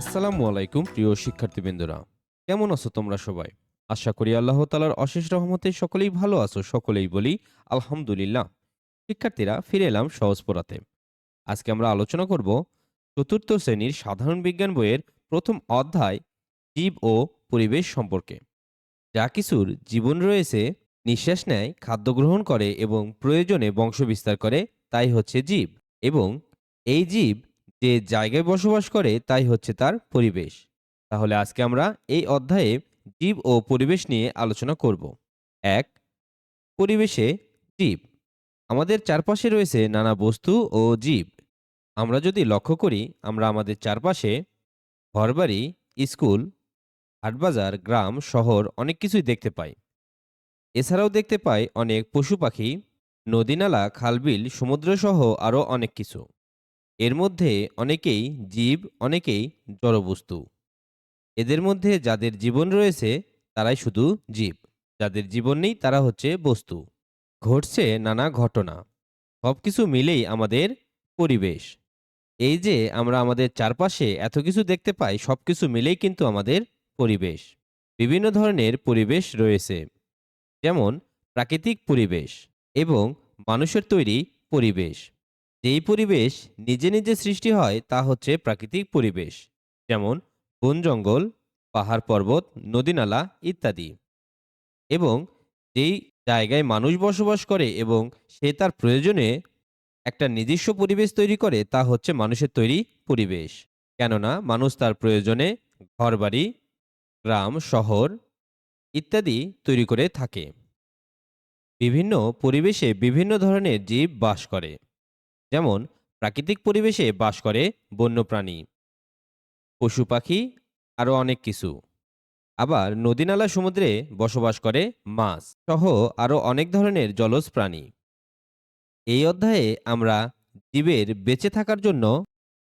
আসসালামু আলাইকুম, প্রিয় শিক্ষার্থীবৃন্দরা। কেমন আছো তোমরা সবাই? আশা করি আল্লাহ তালার অশেষ রহমতে সকলেই ভালো আছো, সকলেই বলি আলহামদুলিল্লাহ। শিক্ষার্থীরা ফিরে এলাম সহজ পড়াতে। আজকে আমরা আলোচনা করব চতুর্থ শ্রেণির সাধারণ বিজ্ঞান বইয়ের প্রথম অধ্যায়, জীব ও পরিবেশ সম্পর্কে। যা কিছুর জীবন রয়েছে, নিঃশ্বাস নেয়, খাদ্য গ্রহণ করে এবং প্রয়োজনে বংশ বিস্তার করে, তাই হচ্ছে জীব। এবং এই জীব যে জায়গায় বসবাস করে, তাই হচ্ছে তার পরিবেশ। তাহলে আজকে আমরা এই অধ্যায়ে জীব ও পরিবেশ নিয়ে আলোচনা করব। এক, পরিবেশে জীব। আমাদের চারপাশে রয়েছে নানা বস্তু ও জীব। আমরা যদি লক্ষ্য করি, আমরা আমাদের চারপাশে ঘরবাড়ি, স্কুল, হাটবাজার, গ্রাম, শহর অনেক কিছুই দেখতে পাই। এছাড়াও দেখতে পাই অনেক পশু পাখি, নদীনালা, খালবিল, সমুদ্রসহ আরও অনেক কিছু। এর মধ্যে অনেকেই জীব, অনেকেই জড়বস্তু। এদের মধ্যে যাদের জীবন রয়েছে, তারাই শুধু জীব। যাদের জীবন নেই, তারা হচ্ছে বস্তু। ঘটছে নানা ঘটনা। সব কিছু মিলেই আমাদের পরিবেশ। এই যে আমরা আমাদের চারপাশে এত কিছু দেখতে পাই সব কিছু মিলেই কিন্তু আমাদের পরিবেশ। বিভিন্ন ধরনের পরিবেশ রয়েছে। যেমন প্রাকৃতিক পরিবেশ এবং মানুষের তৈরি পরিবেশ। যেই পরিবেশ নিজে নিজে সৃষ্টি হয়, তা হচ্ছে প্রাকৃতিক পরিবেশ। যেমন বন জঙ্গল, পাহাড় পর্বত নদীনালা ইত্যাদি। এবং যেই জায়গায় মানুষ বসবাস করে এবং সে তার প্রয়োজনে একটা নিজস্ব পরিবেশ তৈরি করে, তা হচ্ছে মানুষের তৈরি পরিবেশ। কেননা মানুষ তার প্রয়োজনে ঘরবাড়ি, গ্রাম, শহর ইত্যাদি তৈরি করে থাকে। বিভিন্ন পরিবেশে বিভিন্ন ধরনের জীব বাস করে। যেমন প্রাকৃতিক পরিবেশে বাস করে বন্যপ্রাণী, পশু পাখি, আরও অনেক কিছু। আবার নদীনালা সমুদ্রে বসবাস করে মাছ সহ আরও অনেক ধরনের জলজ প্রাণী। এই অধ্যায়ে আমরা জীবের বেঁচে থাকার জন্য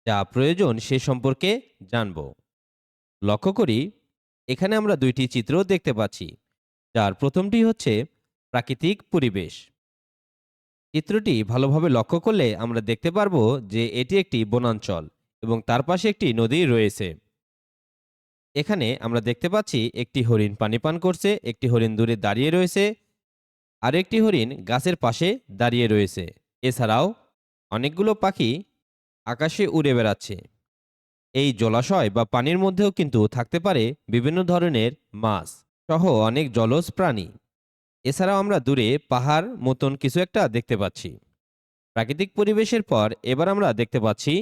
যা প্রয়োজন সে সম্পর্কে জানব। লক্ষ্য করি, এখানে আমরা দুইটি চিত্র দেখতে পাচ্ছি, যার প্রথমটি হচ্ছে প্রাকৃতিক পরিবেশ। চিত্রটি ভালোভাবে লক্ষ্য করলে আমরা দেখতে পারব যে এটি একটি বনাঞ্চল এবং তার পাশে একটি নদী রয়েছে। এখানে আমরা দেখতে পাচ্ছি একটি হরিণ পানি পান করছে, একটি হরিণ দূরে দাঁড়িয়ে রয়েছে আর একটি হরিণ গাছের পাশে দাঁড়িয়ে রয়েছে। এছাড়াও অনেকগুলো পাখি আকাশে উড়ে বেড়াচ্ছে। এই জলাশয় বা পানির মধ্যেও কিন্তু থাকতে পারে বিভিন্ন ধরনের মাছ সহ অনেক জলজ প্রাণী। এছাড়াও আমরা দূরে পাহাড় মতন কিছু একটা দেখতে পাচ্ছি। প্রাকৃতিক পরিবেশের পর এবার আমরা দেখতে পাচ্ছি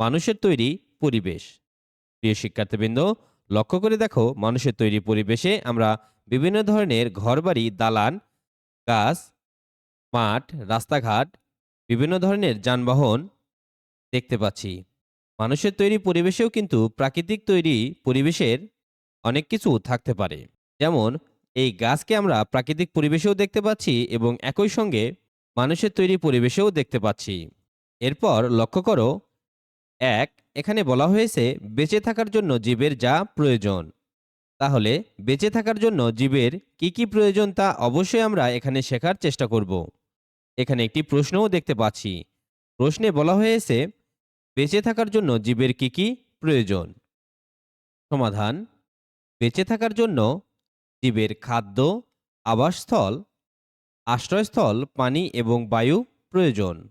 মানুষের তৈরি পরিবেশ। প্রিয় শিক্ষার্থীবৃন্দ, লক্ষ্য করে দেখো মানুষের তৈরি পরিবেশে আমরা বিভিন্ন ধরনের ঘরবাড়ি, দালান, গাছ, মাঠ, রাস্তাঘাট, বিভিন্ন ধরনের যানবাহন দেখতে পাচ্ছি। মানুষের তৈরি পরিবেশেও কিন্তু প্রাকৃতিক তৈরি পরিবেশের অনেক কিছু থাকতে পারে। যেমন এই গাছকে আমরা প্রাকৃতিক পরিবেশেও দেখতে পাচ্ছি এবং একই সঙ্গে মানুষের তৈরি পরিবেশেও দেখতে পাচ্ছি। এরপর লক্ষ্য করো, এক, এখানে বলা হয়েছে বেঁচে থাকার জন্য জীবের যা প্রয়োজন। তাহলে, বেঁচে থাকার জন্য জীবের কি কি প্রয়োজন তা অবশ্যই আমরা এখানে শেখার চেষ্টা করব। এখানে একটি প্রশ্নও দেখতে পাচ্ছি। প্রশ্নে বলা হয়েছে, বেঁচে থাকার জন্য জীবের কি কি প্রয়োজন? সমাধান, বেঁচে থাকার জন্য জীবের খাদ্য আবাসস্থল আশ্রয়স্থল পানি এবং বায়ু প্রয়োজন।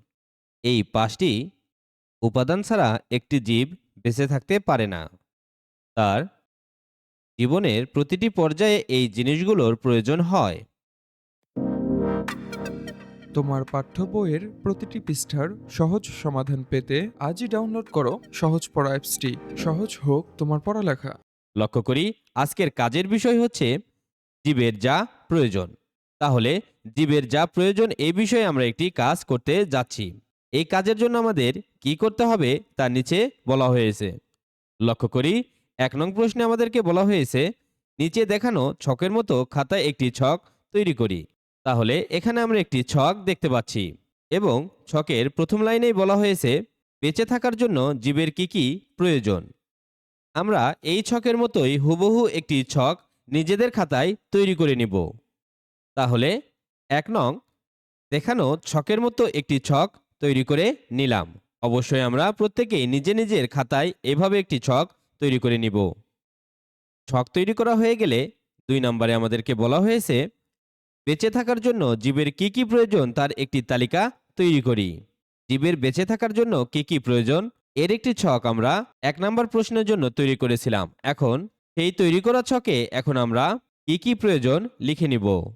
এই পাঁচটি উপাদান ছাড়া একটি জীব বেঁচে থাকতে পারে না। তার জীবনের প্রতিটি পর্যায়ে এই জিনিসগুলোর প্রয়োজন হয়। তোমার পাঠ্য বইয়ের প্রতিটি পৃষ্ঠার সহজ সমাধান পেতে আজই ডাউনলোড করো সহজ পড়া অ্যাপসটি। সহজ হোক তোমার পড়ালেখা। লক্ষ্য করি আজকের কাজের বিষয় হচ্ছে জীবের যা প্রয়োজন। তাহলে জীবের যা প্রয়োজন এই বিষয়ে আমরা একটি কাজ করতে যাচ্ছি। এই কাজের জন্য আমাদের কি করতে হবে তার নিচে বলা হয়েছে। লক্ষ্য করি, এক নং প্রশ্নে আমাদেরকে বলা হয়েছে, নিচে দেখানো ছকের মতো খাতায় একটি ছক তৈরি করি। তাহলে এখানে আমরা একটি ছক দেখতে পাচ্ছি এবং ছকের প্রথম লাইনেই বলা হয়েছে, বেঁচে থাকার জন্য জীবের কি কি প্রয়োজন। আমরা এই ছকের মতোই হুবহু একটি ছক নিজেদের খাতায় তৈরি করে নিব। তাহলে এক নং, দেখানো ছকের মতো একটি ছক তৈরি করে নিলাম। অবশ্যই আমরা প্রত্যেকেই নিজে নিজের খাতায় এভাবে একটি ছক তৈরি করে নিব। ছক তৈরি করা হয়ে গেলে দুই নম্বরে আমাদেরকে বলা হয়েছে, বেঁচে থাকার জন্য জীবের কি কি প্রয়োজন তার একটি তালিকা তৈরি করি। জীবের বেঁচে থাকার জন্য কি কি প্রয়োজন এর একটি ছক আমরা এক নম্বর প্রশ্নের জন্য তৈরি করেছিলাম। এখন সেই তৈরি করা ছকে এখন আমরা কি কি প্রয়োজন লিখে নিব?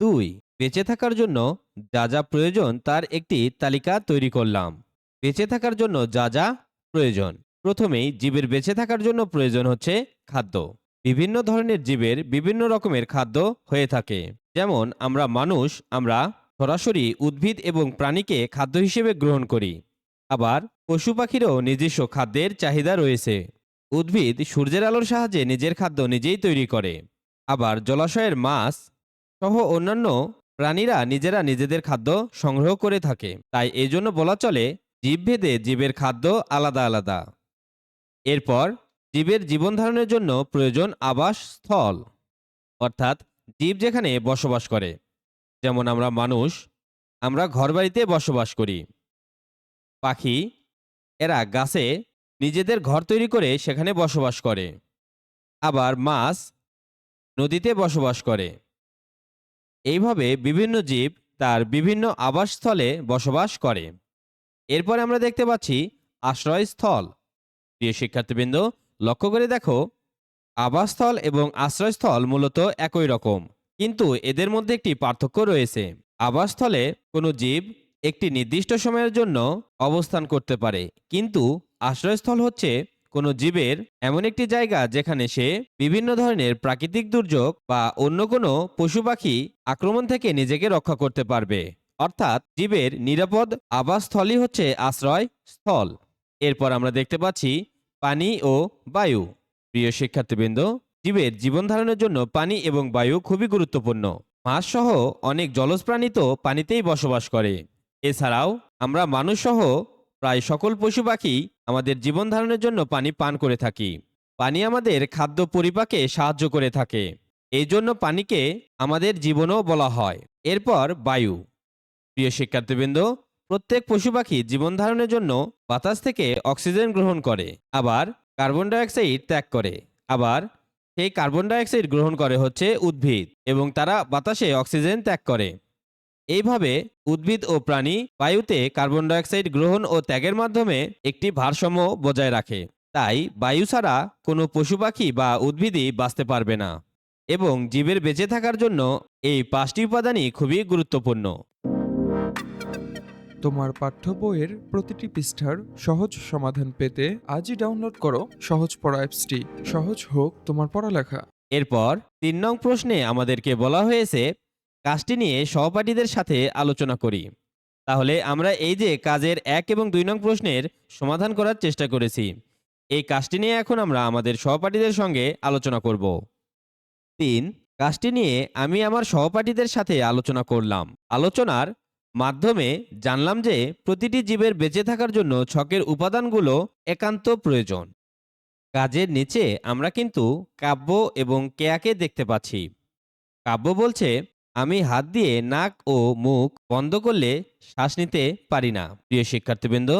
দুই, বেঁচে থাকার জন্য যা যা প্রয়োজন তার একটি তালিকা তৈরি করলাম। বেঁচে থাকার জন্য যা যা প্রয়োজন। প্রথমেই জীবের বেঁচে থাকার জন্য প্রয়োজন হচ্ছে খাদ্য। বিভিন্ন ধরনের জীবের বিভিন্ন রকমের খাদ্য হয়ে থাকে। যেমন আমরা মানুষ, আমরা সরাসরি উদ্ভিদ এবং প্রাণীকে খাদ্য হিসেবে গ্রহণ করি। আবার পশু পাখিরও নিজস্ব খাদ্যের চাহিদা রয়েছে। উদ্ভিদ সূর্যের আলোর সাহায্যে নিজের খাদ্য নিজেই তৈরি করে। আবার জলাশয়ের মাছ সহ অন্যান্য প্রাণীরা নিজেরা নিজেদের খাদ্য সংগ্রহ করে থাকে। তাই এই জন্য বলা চলে, জীবভেদে জীবের খাদ্য আলাদা আলাদা। এরপর, জীবের জীবন ধারণের জন্য প্রয়োজন আবাস স্থল, অর্থাৎ জীব যেখানে বসবাস করে। যেমন আমরা মানুষ, আমরা ঘরবাড়িতে বসবাস করি। পাখি, এরা গাছে নিজেদের ঘর তৈরি করে সেখানে বসবাস করে। আবার মাছ নদীতে বসবাস করে। এইভাবে বিভিন্ন জীব তার বিভিন্ন আবাসস্থলে বসবাস করে। এরপরে আমরা দেখতে পাচ্ছি আশ্রয়স্থল। প্রিয় শিক্ষার্থীবৃন্দ, লক্ষ্য করে দেখো, আবাসস্থল এবং আশ্রয়স্থল মূলত একই রকম, কিন্তু এদের মধ্যে একটি পার্থক্য রয়েছে। আবাসস্থলে কোনো জীব একটি নির্দিষ্ট সময়ের জন্য অবস্থান করতে পারে। কিন্তু আশ্রয়স্থল হচ্ছে কোনো জীবের এমন একটি জায়গা যেখানে সে বিভিন্ন ধরনের প্রাকৃতিক দুর্যোগ বা অন্য কোনো পশু পাখি আক্রমণ থেকে নিজেকে রক্ষা করতে পারবে। অর্থাৎ জীবের নিরাপদ আবাসস্থলই হচ্ছে আশ্রয় স্থল এরপর আমরা দেখতে পাচ্ছি পানি ও বায়ু। প্রিয় শিক্ষার্থীবৃন্দ, জীবের জীবন ধারণের জন্য পানি এবং বায়ু খুবই গুরুত্বপূর্ণ। মাছ সহ অনেক জলজ প্রাণী তো পানিতেই বসবাস করে। এছাড়াও, আমরা মানুষ সহ প্রায় সকল পশু পাখি আমাদের জীবন ধারণের জন্য পানি পান করে থাকি। পানি আমাদের খাদ্য পরিপাকে সাহায্য করে থাকে। এই জন্য পানিকে আমাদের জীবনও বলা হয়। এরপর বায়ু। প্রিয় শিক্ষার্থীবৃন্দ, প্রত্যেক পশু পাখি জীবন ধারণের জন্য বাতাস থেকে অক্সিজেন গ্রহণ করে, আবার কার্বন ডাইঅক্সাইড ত্যাগ করে। আবার সেই কার্বন ডাইঅক্সাইড গ্রহণ করে হচ্ছে উদ্ভিদ, এবং তারা বাতাসে অক্সিজেন ত্যাগ করে। এইভাবে উদ্ভিদ ও প্রাণী বায়ুতে কার্বন ডাইঅক্সাইড গ্রহণ ও ত্যাগের মাধ্যমে একটি ভারসাম্য বজায় রাখে। তাই বায়ু ছাড়া কোনো পশু পাখি বা উদ্ভিদই বাঁচতে পারবে না এবং জীবের বেঁচে থাকার জন্য এই পাঁচটি উপাদানই খুবই গুরুত্বপূর্ণ। তোমার পাঠ্য বইয়ের প্রতিটি পৃষ্ঠার সহজ সমাধান পেতে আজই ডাউনলোড করো সহজ পড়া অ্যাপসটি। সহজ হোক তোমার পড়ালেখা। এরপর তিন নং প্রশ্নে আমাদেরকে বলা হয়েছে কাজটি নিয়ে সহপাঠীদের সাথে আলোচনা করি। তাহলে আমরা এই যে কাজের এক এবং দুই নং প্রশ্নের সমাধান করার চেষ্টা করেছি। এই কাজটি নিয়ে এখন আমরা আমাদের সহপাঠীদের সঙ্গে আলোচনা করব। তিন, কাজটি নিয়ে আমি আমার সহপাঠীদের সাথে আলোচনা করলাম। আলোচনার মাধ্যমে জানলাম যে প্রতিটি জীবের বেঁচে থাকার জন্য ছকের উপাদানগুলো একান্ত প্রয়োজন। কাজের নিচে আমরা কিন্তু কাব্য এবং কেয়াকে দেখতে পাচ্ছি। কাব্য বলছে আমি হাত দিয়ে নাক ও মুখ বন্ধ করলে শ্বাস নিতে পারি না। প্রিয় শিক্ষার্থীবৃন্দ,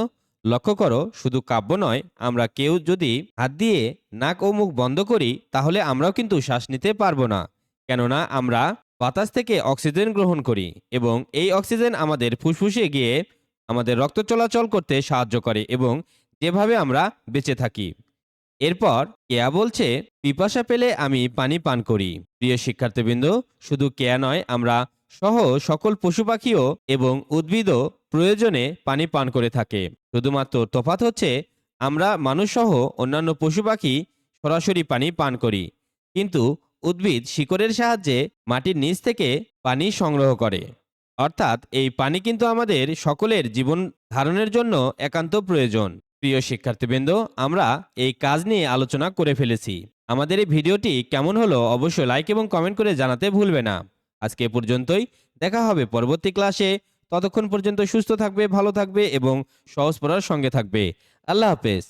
লক্ষ্য করো, শুধু কাব্য নয়, আমরা কেউ যদি হাত দিয়ে নাক ও মুখ বন্ধ করি, তাহলে আমরাও কিন্তু শ্বাস নিতে পারব না। কেননা আমরা বাতাস থেকে অক্সিজেন গ্রহণ করি এবং এই অক্সিজেন আমাদের ফুসফুসে গিয়ে আমাদের রক্ত চলাচল করতে সাহায্য করে এবং যেভাবে আমরা বেঁচে থাকি। এরপর কেয়া বলছে, পিপাসা পেলে আমি পানি পান করি। প্রিয় শিক্ষার্থীবৃন্দ, শুধু কেয়া নয়, আমরা সহ সকল পশু পাখিও এবং উদ্ভিদও প্রয়োজনে পানি পান করে থাকে। শুধুমাত্র তফাৎ হচ্ছে, আমরা মানুষ সহ অন্যান্য পশু পাখি সরাসরি পানি পান করি। কিন্তু উদ্ভিদ শিকড়ের সাহায্যে মাটির নিচ থেকে পানি সংগ্রহ করে। অর্থাৎ এই পানি কিন্তু আমাদের সকলের জীবন ধারণের জন্য একান্ত প্রয়োজন। প্রিয় শিক্ষার্থীবৃন্দ, আমরা এই কাজ নিয়ে আলোচনা করে ফেলেছি। আমাদের এই ভিডিওটি কেমন হলো অবশ্যই লাইক এবং কমেন্ট করে জানাতে ভুলবে না। আজকে পর্যন্তই। দেখা হবে পরবর্তী ক্লাসে ততক্ষণ পর্যন্ত সুস্থ থাকবে, ভালো থাকবে এবং সহজ পড়ার সঙ্গে থাকবে। আল্লাহ হাফেজ।